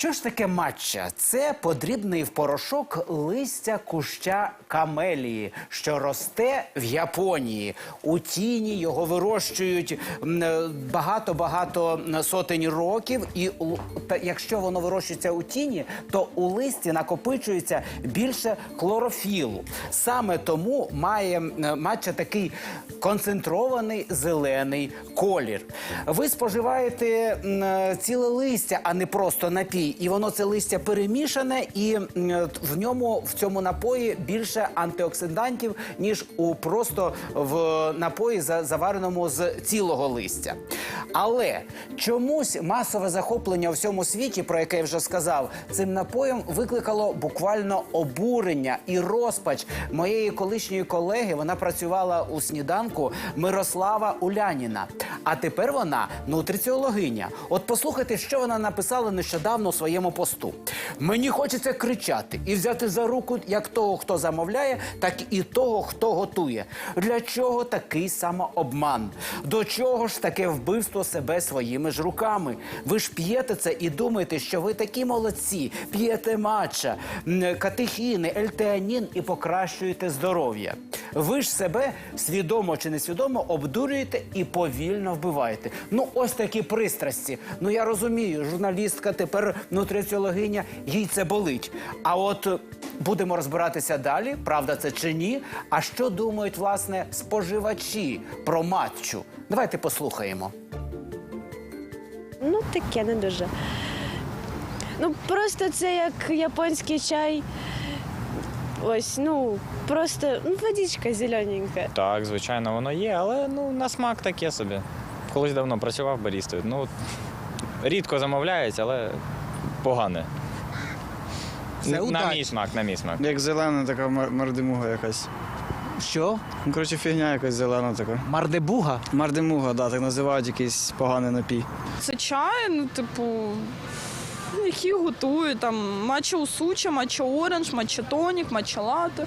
Що ж таке матча? Це подрібний в порошок листя куща камелії, що росте в Японії. У тіні його вирощують е, багато-багато сотень років. І якщо воно вирощується у тіні, то у листі накопичується більше хлорофілу. Саме тому має матча такий концентрований зелений колір. Ви споживаєте е, ціле листя, а не просто напій. І воно це листя перемішане, і в ньому в цьому напої більше антиоксидантів, ніж у просто в напої, за- завареному з цілого листя. Але чомусь масове захоплення у всьому світі, про яке я вже сказав, цим напоєм викликало буквально обурення і розпач моєї колишньої колеги. Вона працювала у сніданку Мирослава Уляніна. А тепер вона нутриціологиня. От послухайте, що вона написала нещодавно своєму посту. Мені хочеться кричати і взяти за руку як того, хто замовляє, так і того, хто готує. Для чого такий самообман? До чого ж таке вбивство себе своїми ж руками? Ви ж п'єте це і думаєте, що ви такі молодці, п'єте матча, катехіни, ельтеанін і покращуєте здоров'я. Ви ж себе свідомо чи несвідомо обдурюєте і повільно вбиваєте. Ну, ось такі пристрасті. Ну я розумію, журналістка тепер нутриціологиня, їй це болить. А от е, будемо розбиратися далі, правда це чи ні. А що думають власне споживачі про матчу? Давайте послухаємо. Ну, таке не дуже. Ну, просто це як японський чай. Ось, ну, просто ну, водичка зелененька. Так, звичайно, воно є, але ну, на смак таке собі. Колись давно працював барістою. Ну, рідко замовляється, але погане. Це на удача. мій смак, на мій смак. Як зелена така мар- мардимуга якась. Що? Ну, коротше, фігня якась зелена така. Мардебуга? Мардимуга, да, так називають якийсь поганий напій. Це чай, ну, типу, які готують там матча усуча, матча оранж, матча тонік, матча лати.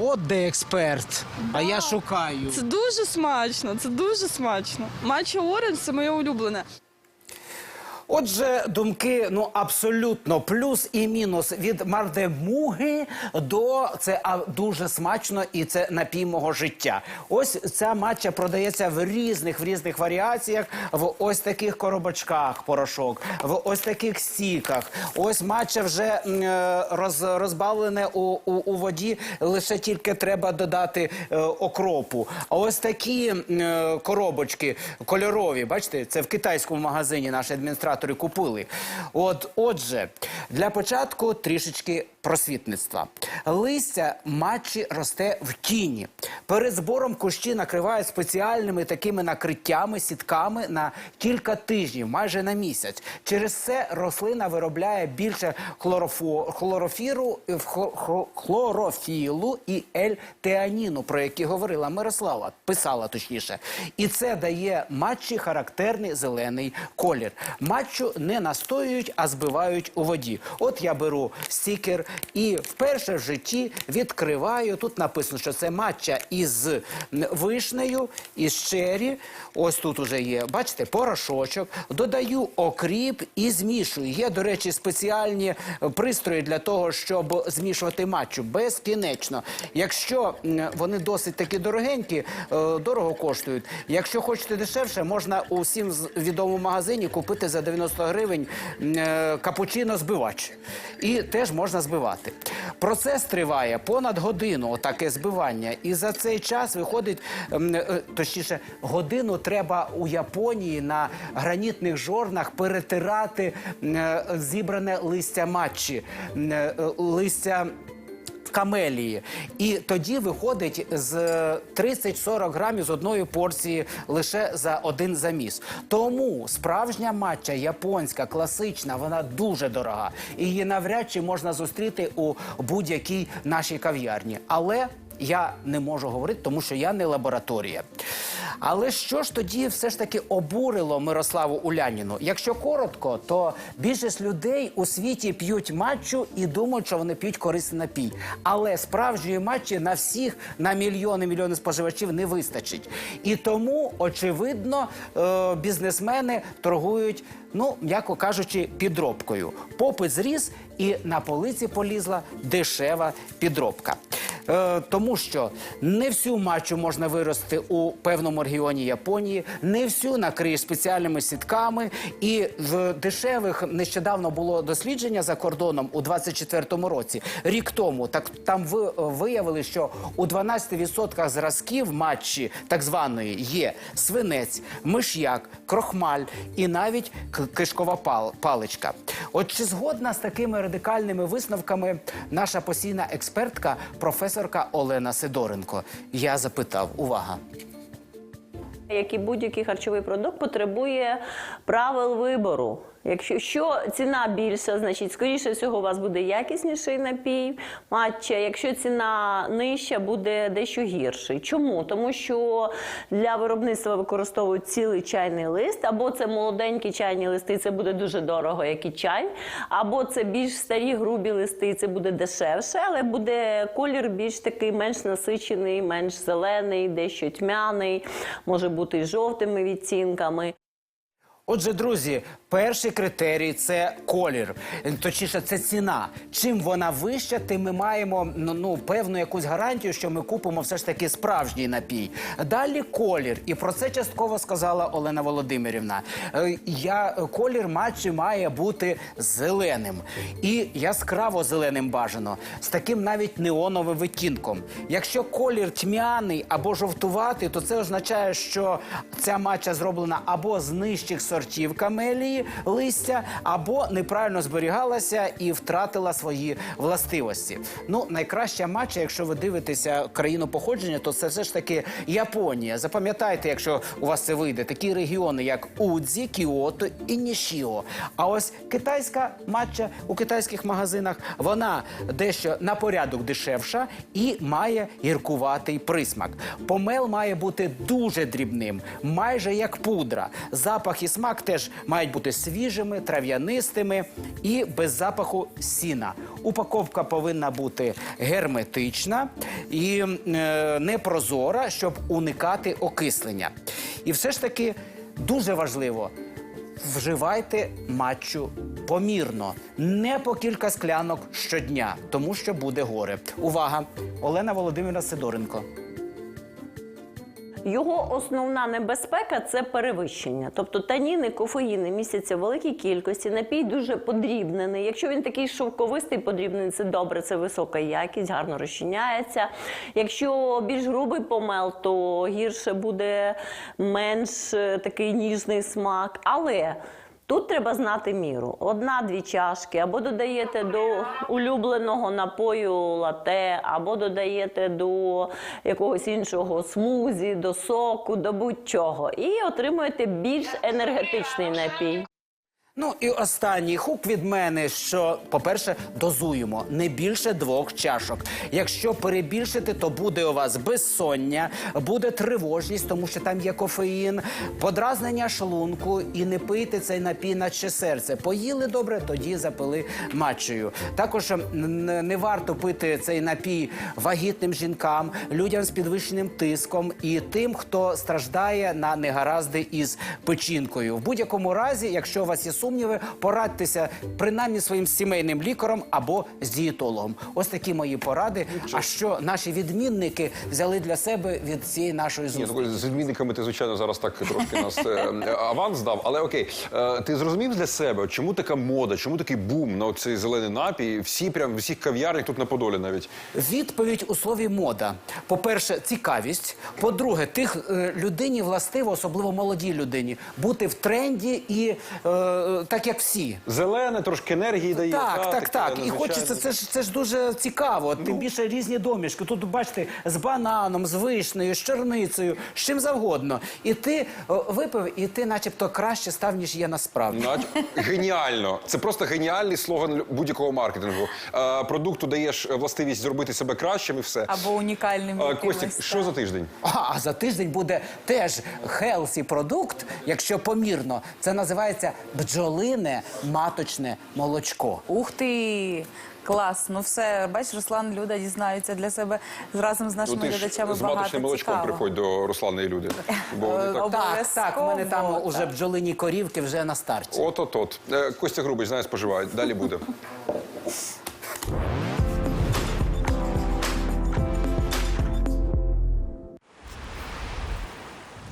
От де експерт. А я шукаю. Це дуже смачно, це дуже смачно. Матча оранж це моє улюблене. Отже, думки ну абсолютно плюс і мінус від мардемуги до це а, дуже смачно і це напій мого життя. Ось ця матча продається в різних в різних варіаціях, в ось таких коробочках порошок, в ось таких стіках. Ось матча вже е, роз, розбавлене у, у, у воді. Лише тільки треба додати е, окропу. А ось такі е, коробочки кольорові, бачите, це в китайському магазині наші адміністратори купили. От, отже, для початку трішечки просвітництва. Листя матчі росте в тіні. Перед збором кущі накривають спеціальними такими накриттями, сітками на кілька тижнів, майже на місяць. Через це рослина виробляє більше хлорофіру, хло- хло- хлорофілу і ель-теаніну, про які говорила Мирослава, писала точніше. І це дає матчі характерний зелений колір. Матчу не настоюють, а збивають у воді. От я беру стікер і вперше в житті відкриваю. Тут написано, що це матча із вишнею, із чері. Ось тут уже є, бачите, порошочок. Додаю окріп і змішую. Є, до речі, спеціальні пристрої для того, щоб змішувати матчу безкінечно. Якщо вони досить такі дорогенькі, е, дорого коштують. Якщо хочете дешевше, можна у всім відомому магазині купити за 90 гривень м, е, капучино збивач. І теж можна збивати. Процес триває понад годину, отаке збивання. І за цей час виходить, е, точніше, годину треба у Японії на гранітних жорнах перетирати е, зібране листя матчі, листя. Камелії, і тоді виходить з 30-40 грамів з одної порції лише за один заміс. Тому справжня матча японська, класична, вона дуже дорога. Її навряд чи можна зустріти у будь-якій нашій кав'ярні. Але я не можу говорити, тому що я не лабораторія. Але що ж тоді все ж таки обурило Мирославу Уляніну? Якщо коротко, то більшість людей у світі п'ють матчу і думають, що вони п'ють корисний напій. Але справжньої матчі на всіх, на мільйони мільйони споживачів не вистачить. І тому, очевидно, е, бізнесмени торгують, ну м'яко кажучи, підробкою. Попит зріс, і на полиці полізла дешева підробка. Е, тому що не всю матчу можна вирости у певному регіоні Японії, не всю накриєш спеціальними сітками. І в дешевих нещодавно було дослідження за кордоном у 24-му році, рік тому. Так там ви виявили, що у 12% зразків матчі так званої є свинець, миш'як, крохмаль і навіть кишкова пал- паличка. От чи згодна з такими радикальними висновками наша постійна експертка, професорка Олена Сидоренко? Я запитав, увага. як і будь-який харчовий продукт, потребує правил вибору. Якщо що ціна більша, значить, скоріше всього, у вас буде якісніший напій матча. Якщо ціна нижча, буде дещо гірший. Чому? Тому що для виробництва використовують цілий чайний лист, або це молоденькі чайні листи, це буде дуже дорого, як і чай, або це більш старі грубі листи, це буде дешевше, але буде колір більш такий менш насичений, менш зелений, дещо тьмяний, може бути і жовтими відцінками. Отже, друзі, перший критерій це колір, Е, точніше, це ціна. Чим вона вища, тим ми маємо ну, ну певну якусь гарантію, що ми купимо все ж таки справжній напій. Далі колір, і про це частково сказала Олена Володимирівна. Е, Я колір матчі має бути зеленим і яскраво зеленим бажано, з таким навіть неоновим відтінком. Якщо колір тьмяний або жовтуватий, то це означає, що ця матча зроблена або з нижчих сортів камелії листя, або неправильно зберігалася і втратила свої властивості. Ну, найкраща матча, якщо ви дивитеся країну походження, то це все ж таки Японія. Запам'ятайте, якщо у вас це вийде, такі регіони, як Удзі, Кіото і Нішіо. А ось китайська матча у китайських магазинах вона дещо на порядок дешевша і має гіркуватий присмак. Помел має бути дуже дрібним, майже як пудра. Запах і смак теж мають бути свіжими, трав'янистими і без запаху сіна. Упаковка повинна бути герметична і е, непрозора, щоб уникати окислення. І все ж таки дуже важливо. Вживайте матчу помірно, не по кілька склянок щодня, тому що буде горе. Увага! Олена Володимирівна Сидоренко. Його основна небезпека це перевищення. Тобто таніни, кофеїни містяться в великій кількості. Напій дуже подрібнений. Якщо він такий шовковистий, подрібнений, це добре, це висока якість, гарно розчиняється. Якщо більш грубий помел, то гірше буде менш е, такий ніжний смак. Але Тут треба знати міру. Одна-дві чашки, або додаєте до улюбленого напою лате, або додаєте до якогось іншого смузі, до соку, до будь-чого. І отримуєте більш енергетичний напій. Ну і останній хук від мене, що, по-перше, дозуємо не більше двох чашок. Якщо перебільшити, то буде у вас безсоння, буде тривожність, тому що там є кофеїн, подразнення шлунку і не пийте цей напій наче серце. Поїли добре, тоді запили матчею. Також не варто пити цей напій вагітним жінкам, людям з підвищеним тиском і тим, хто страждає на негаразди із печінкою. В будь-якому разі, якщо у вас є сумніви, порадьтеся принаймні своїм сімейним лікарем або з дієтологом. Ось такі мої поради. А що наші відмінники взяли для себе від цієї нашої Ні, зустрічі? ну, з відмінниками ти, звичайно, зараз так трошки нас е, аванс дав. Але окей, Е, ти зрозумів для себе, чому така мода, чому такий бум на цей зелений напій? Всі прям в усіх кав'ярнях тут на Подолі навіть. Відповідь у слові мода. По-перше, цікавість. По-друге, тих е, людині властиво, особливо молодій людині, бути в тренді і е, е, так як всі. Зелене, трошки енергії дає. Так, та, так, так. І хочеться, це ж це ж дуже цікаво. Тим більше різні домішки. Тут бачите, з бананом, з вишнею, з черницею, з чим завгодно. І ти о, випив, і ти, начебто, краще став, ніж є насправді. Нач- Геніально. Це просто геніальний слоган будь-якого маркетингу. Е, Продукту даєш властивість зробити себе кращим і все. Або унікальним. Е, якимось, Костік, так. що за тиждень? А, а за тиждень буде теж хелсі продукт, якщо помірно. Це називається бджолине маточне молочко. Ух ти! Клас, ну все, бачиш, Руслан Люда дізнаються для себе разом з Ну, нашими ти ж глядачами з багато маточним молочком цікавого. приходь до Руслана і люди. Бо вони так... Обов'язково, Так, так, в мене там так. уже бджолині корівки вже на старті. От-от-от. Е, Костя Грубич, знає, споживають. Далі буде.